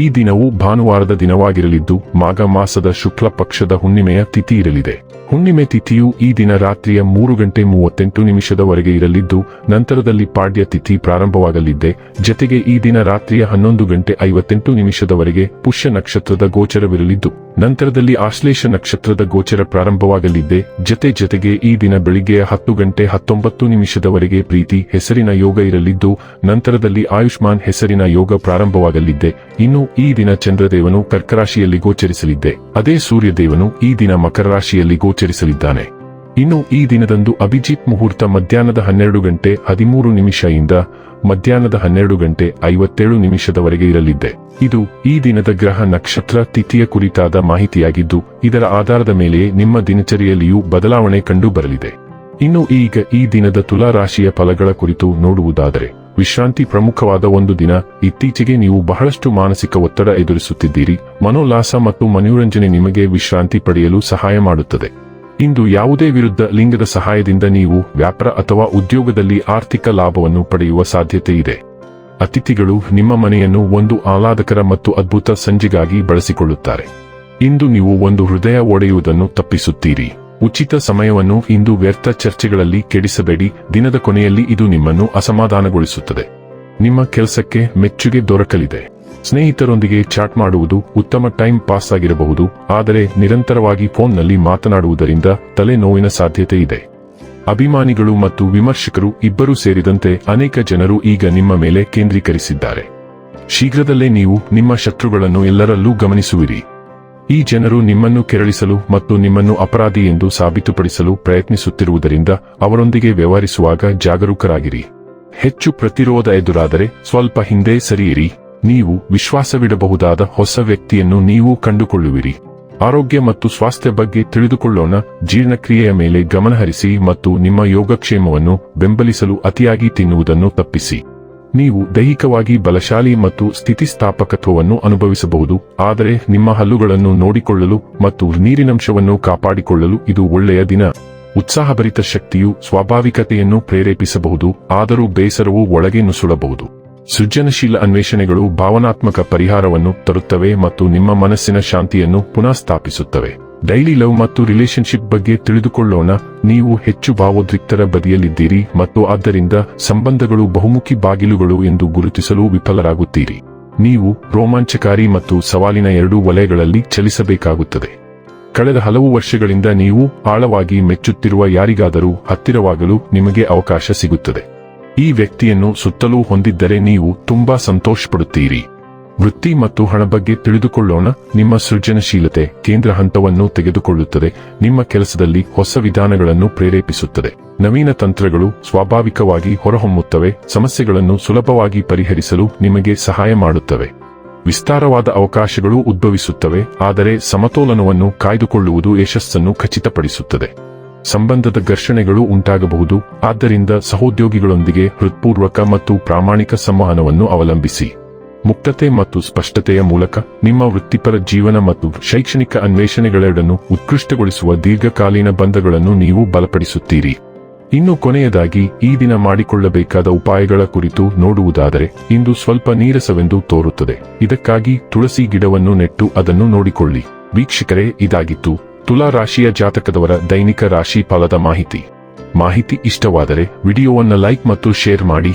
ಈ ದಿನವು ಭಾನುವಾರದ ದಿನವಾಗಿರಲಿದ್ದು ಮಾಘ ಮಾಸದ ಶುಕ್ಲ ಪಕ್ಷದ ಹುಣ್ಣಿಮೆಯ ತಿಥಿ ಇರಲಿದೆ. ಹುಣ್ಣಿಮೆ ತಿಥಿಯು ಈ ದಿನ ರಾತ್ರಿಯ ಮೂರು ಗಂಟೆ ಮೂವತ್ತೆಂಟು ನಿಮಿಷದವರೆಗೆ ಇರಲಿದ್ದು, ನಂತರದಲ್ಲಿ ಪಾಡ್ಯ ತಿಥಿ ಪ್ರಾರಂಭವಾಗಲಿದ್ದೆ. ಜತೆಗೆ ಈ ದಿನ ರಾತ್ರಿಯ ಹನ್ನೊಂದು ಗಂಟೆ ಐವತ್ತೆಂಟು ನಿಮಿಷದವರೆಗೆ ಪುಷ್ಯ ನಕ್ಷತ್ರದ ಗೋಚರವಿರಲಿದ್ದು, ನಂತರದಲ್ಲಿ ಆಶ್ಲೇಷ ನಕ್ಷತ್ರದ ಗೋಚರ ಪ್ರಾರಂಭವಾಗಲಿದ್ದೆ. ಜತೆ ಜತೆಗೆ ಈ ದಿನ ಬೆಳಿಗ್ಗೆಯ ಹತ್ತು ಗಂಟೆ ಹತ್ತೊಂಬತ್ತು ನಿಮಿಷದವರೆಗೆ ಪ್ರೀತಿ, ಹೆಸರಿನ ಯೋಗ ಇರಲಿದ್ದು, ನಂತರದಲ್ಲಿ ಆಯುಷ್ಮಾನ್ ಹೆಸರಿನ ಯೋಗ ಪ್ರಾರಂಭವಾಗಲಿದ್ದೆ. ಇನ್ನು ಈ ದಿನ ಚಂದ್ರದೇವನು ಕರ್ಕರಾಶಿಯಲ್ಲಿ ಗೋಚರಿಸಲಿದ್ದೆ. ಅದೇ ಸೂರ್ಯದೇವನು ಈ ದಿನ ಮಕರ ರಾಶಿಯಲ್ಲಿ ಗೋಚರಿಸಲಿದ್ದಾನೆ. ಇನ್ನು ಈ ದಿನದಂದು ಅಭಿಜಿತ್ ಮುಹೂರ್ತ ಮಧ್ಯಾಹ್ನದ ಹನ್ನೆರಡು ಗಂಟೆ ಹದಿಮೂರು ನಿಮಿಷದಿಂದ ಮಧ್ಯಾಹ್ನದ ಹನ್ನೆರಡು ಗಂಟೆ ಐವತ್ತೇಳು ನಿಮಿಷದವರೆಗೆ ಇರಲಿದ್ದೆ. ಇದು ಈ ದಿನದ ಗ್ರಹ ನಕ್ಷತ್ರ ತಿಥಿಯ ಕುರಿತಾದ ಮಾಹಿತಿಯಾಗಿದ್ದು, ಇದರ ಆಧಾರದ ಮೇಲೆ ನಿಮ್ಮ ದಿನಚರಿಯಲ್ಲಿಯೂ ಬದಲಾವಣೆ ಕಂಡುಬರಲಿದೆ. ಇನ್ನು ಈಗ ಈ ದಿನದ ತುಲಾ ರಾಶಿಯ ಫಲಗಳ ಕುರಿತು ನೋಡುವುದಾದರೆ ವಿಶ್ರಾಂತಿ ಪ್ರಮುಖವಾದ ಒಂದು ದಿನ. ಇತ್ತೀಚೆಗೆ ನೀವು ಬಹಳಷ್ಟು ಮಾನಸಿಕ ಒತ್ತಡ ಎದುರಿಸುತ್ತಿದ್ದೀರಿ. ಮನೋಲ್ಲಾಸ ಮತ್ತು ಮನೋರಂಜನೆ ನಿಮಗೆ ವಿಶ್ರಾಂತಿ ಪಡೆಯಲು ಸಹಾಯ ಮಾಡುತ್ತದೆ. ಇಂದು ಯಾವುದೇ ವಿರುದ್ಧ ಲಿಂಗದ ಸಹಾಯದಿಂದ ನೀವು ವ್ಯಾಪಾರ ಅಥವಾ ಉದ್ಯೋಗದಲ್ಲಿ ಆರ್ಥಿಕ ಲಾಭವನ್ನು ಪಡೆಯುವ ಸಾಧ್ಯತೆ ಇದೆ. ಅತಿಥಿಗಳು ನಿಮ್ಮ ಮನೆಯನ್ನು ಒಂದು ಆಹ್ಲಾದಕರ ಮತ್ತು ಅದ್ಭುತ ಸಂಜೆಗಾಗಿ ಬಳಸಿಕೊಳ್ಳುತ್ತಾರೆ. ಇಂದು ನೀವು ಒಂದು ಹೃದಯ ಒಡೆಯುವುದನ್ನು ತಪ್ಪಿಸುತ್ತೀರಿ. ಉಚಿತ ಸಮಯವನ್ನು ಇಂದು ವ್ಯರ್ಥ ಚರ್ಚೆಗಳಲ್ಲಿ ಕೆಡಿಸಬೇಡಿ. ದಿನದ ಕೊನೆಯಲ್ಲಿ ಇದು ನಿಮ್ಮನ್ನು ಅಸಮಾಧಾನಗೊಳಿಸುತ್ತದೆ. ನಿಮ್ಮ ಕೆಲಸಕ್ಕೆ ಮೆಚ್ಚುಗೆ ದೊರಕಲಿದೆ. ಸ್ನೇಹಿತರೊಂದಿಗೆ ಚಾಟ್ ಮಾಡುವುದು ಉತ್ತಮ ಟೈಮ್ ಪಾಸ್ ಆಗಿರಬಹುದು. ಆದರೆ ನಿರಂತರವಾಗಿ ಫೋನ್ನಲ್ಲಿ ಮಾತನಾಡುವುದರಿಂದ ತಲೆನೋವಿನ ಸಾಧ್ಯತೆ ಇದೆ. ಅಭಿಮಾನಿಗಳು ಮತ್ತು ವಿಮರ್ಶಕರು ಇಬ್ಬರೂ ಸೇರಿದಂತೆ ಅನೇಕ ಜನರು ಈಗ ನಿಮ್ಮ ಮೇಲೆ ಕೇಂದ್ರೀಕರಿಸಿದ್ದಾರೆ. ಶೀಘ್ರದಲ್ಲೇ ನೀವು ನಿಮ್ಮ ಶತ್ರುಗಳನ್ನು ಎಲ್ಲರಲ್ಲೂ ಗಮನಿಸುವಿರಿ. ಈ ಜನರು ನಿಮ್ಮನ್ನು ಕೆರಳಿಸಲು ಮತ್ತು ನಿಮ್ಮನ್ನು ಅಪರಾಧಿ ಎಂದು ಸಾಬೀತುಪಡಿಸಲು ಪ್ರಯತ್ನಿಸುತ್ತಿರುವುದರಿಂದ ಅವರೊಂದಿಗೆ ವ್ಯವಹರಿಸುವಾಗ ಜಾಗರೂಕರಾಗಿರಿ. ಹೆಚ್ಚು ಪ್ರತಿರೋಧ ಎದುರಾದರೆ ಸ್ವಲ್ಪ ಹಿಂದೆ ಸರಿಯಿರಿ. ನೀವು ವಿಶ್ವಾಸವಿಡಬಹುದಾದ ಹೊಸ ವ್ಯಕ್ತಿಯನ್ನು ನೀವು ಕಂಡುಕೊಳ್ಳುವಿರಿ. ಆರೋಗ್ಯ ಮತ್ತು ಸ್ವಾಸ್ಥ್ಯ ಬಗ್ಗೆ ತಿಳಿದುಕೊಳ್ಳೋಣ. ಜೀರ್ಣಕ್ರಿಯೆಯ ಮೇಲೆ ಗಮನಹರಿಸಿ ಮತ್ತು ನಿಮ್ಮ ಯೋಗಕ್ಷೇಮವನ್ನು ಬೆಂಬಲಿಸಲು ಅತಿಯಾಗಿ ತಿನ್ನುವುದನ್ನು ತಪ್ಪಿಸಿ. ನೀವು ದೈಹಿಕವಾಗಿ ಬಲಶಾಲಿ ಮತ್ತು ಸ್ಥಿತಿಸ್ಥಾಪಕತ್ವವನ್ನು ಅನುಭವಿಸಬಹುದು, ಆದರೆ ನಿಮ್ಮ ಹಲ್ಲುಗಳನ್ನು ನೋಡಿಕೊಳ್ಳಲು ಮತ್ತು ನೀರಿನಂಶವನ್ನು ಕಾಪಾಡಿಕೊಳ್ಳಲು ಇದು ಒಳ್ಳೆಯ ದಿನ. ಉತ್ಸಾಹಭರಿತ ಶಕ್ತಿಯು ಸ್ವಾಭಾವಿಕತೆಯನ್ನು ಪ್ರೇರೇಪಿಸಬಹುದು, ಆದರೂ ಬೇಸರವು ಒಳಗೆ ನುಸುಳಬಹುದು. ಸೃಜನಶೀಲ ಅನ್ವೇಷಣೆಗಳು ಭಾವನಾತ್ಮಕ ಪರಿಹಾರವನ್ನು ತರುತ್ತವೆ ಮತ್ತು ನಿಮ್ಮ ಮನಸ್ಸಿನ ಶಾಂತಿಯನ್ನು ಪುನಃ ಸ್ಥಾಪಿಸುತ್ತವೆ ಡೈಲಿ ಲವ್ ಮತ್ತು ರಿಲೇಶನ್ಶಿಪ್ ಬಗ್ಗೆ ತಿಳಿದುಕೊಳ್ಳೋಣ. ನೀವು ಹೆಚ್ಚು ಭಾವೋದ್ರಿಕ್ತರ ಬದಿಯಲ್ಲಿದ್ದೀರಿ ಮತ್ತು ಆದ್ದರಿಂದ ಸಂಬಂಧಗಳು ಬಹುಮುಖಿ ಬಾಗಿಲುಗಳು ಎಂದು ಗುರುತಿಸಲು ವಿಫಲರಾಗುತ್ತೀರಿ. ನೀವು ರೋಮಾಂಚಕಾರಿ ಮತ್ತು ಸವಾಲಿನ ಎರಡೂ ವಲಯಗಳಲ್ಲಿ ಚಲಿಸಬೇಕಾಗುತ್ತದೆ. ಕಳೆದ ಹಲವು ವರ್ಷಗಳಿಂದ ನೀವು ಆಳವಾಗಿ ಮೆಚ್ಚುತ್ತಿರುವ ಯಾರಿಗಾದರೂ ಹತ್ತಿರವಾಗಲು ನಿಮಗೆ ಅವಕಾಶ ಸಿಗುತ್ತದೆ. ಈ ವ್ಯಕ್ತಿಯನ್ನು ಸುತ್ತಲೂ ಹೊಂದಿದ್ದರೆ ನೀವು ತುಂಬಾ ಸಂತೋಷಪಡುತ್ತೀರಿ. ವೃತ್ತಿ ಮತ್ತು ಹಣ ಬಗ್ಗೆ ತಿಳಿದುಕೊಳ್ಳೋಣ. ನಿಮ್ಮ ಸೃಜನಶೀಲತೆ ಕೇಂದ್ರ ಹಂತವನ್ನು ತೆಗೆದುಕೊಳ್ಳುತ್ತದೆ. ನಿಮ್ಮ ಕೆಲಸದಲ್ಲಿ ಹೊಸ ವಿಧಾನಗಳನ್ನು ಪ್ರೇರೇಪಿಸುತ್ತದೆ. ನವೀನ ತಂತ್ರಗಳು ಸ್ವಾಭಾವಿಕವಾಗಿ ಹೊರಹೊಮ್ಮುತ್ತವೆ. ಸಮಸ್ಯೆಗಳನ್ನು ಸುಲಭವಾಗಿ ಪರಿಹರಿಸಲು ನಿಮಗೆ ಸಹಾಯ ಮಾಡುತ್ತವೆ. ವಿಸ್ತಾರವಾದ ಅವಕಾಶಗಳು ಉದ್ಭವಿಸುತ್ತವೆ. ಆದರೆ ಸಮತೋಲನವನ್ನು ಕಾಯ್ದುಕೊಳ್ಳುವುದು ಯಶಸ್ಸನ್ನು ಖಚಿತಪಡಿಸುತ್ತದೆ. ಸಂಬಂಧದ ಘರ್ಷಣೆಗಳು ಉಂಟಾಗಬಹುದು. ಆದ್ದರಿಂದ ಸಹೋದ್ಯೋಗಿಗಳೊಂದಿಗೆ ಹೃತ್ಪೂರ್ವಕ ಮತ್ತು ಪ್ರಾಮಾಣಿಕ ಸಂವಹನವನ್ನು ಅವಲಂಬಿಸಿ. ಮುಕ್ತತೆ ಮತ್ತು ಸ್ಪಷ್ಟತೆಯ ಮೂಲಕ ನಿಮ್ಮ ವೃತ್ತಿಪರ ಜೀವನ ಮತ್ತು ಶೈಕ್ಷಣಿಕ ಅನ್ವೇಷಣೆಗಳೆರಡನ್ನು ಉತ್ಕೃಷ್ಟಗೊಳಿಸುವ ದೀರ್ಘಕಾಲೀನ ಬಂಧಗಳನ್ನು ನೀವು ಬಲಪಡಿಸುತ್ತೀರಿ. ಇನ್ನು ಕೊನೆಯದಾಗಿ, ಈ ದಿನ ಮಾಡಿಕೊಳ್ಳಬೇಕಾದ ಉಪಾಯಗಳ ಕುರಿತು ನೋಡುವುದಾದರೆ, ಇಂದು ಸ್ವಲ್ಪ ನೀರಸವೆಂದು ತೋರುತ್ತದೆ. ಇದಕ್ಕಾಗಿ ತುಳಸಿ ಗಿಡವನ್ನು ನೆಟ್ಟು ಅದನ್ನು ನೋಡಿಕೊಳ್ಳಿ. ವೀಕ್ಷಕರೇ, ಇದಾಗಿತ್ತು ತುಲಾ ರಾಶಿಯ ಜಾತಕದವರ ದೈನಿಕ ರಾಶಿ ಫಲದ ಮಾಹಿತಿ. ಮಾಹಿತಿ ಇಷ್ಟವಾದರೆ, ವಿಡಿಯೋವನ್ನು ಲೈಕ್ ಮತ್ತು ಶೇರ್ ಮಾಡಿ.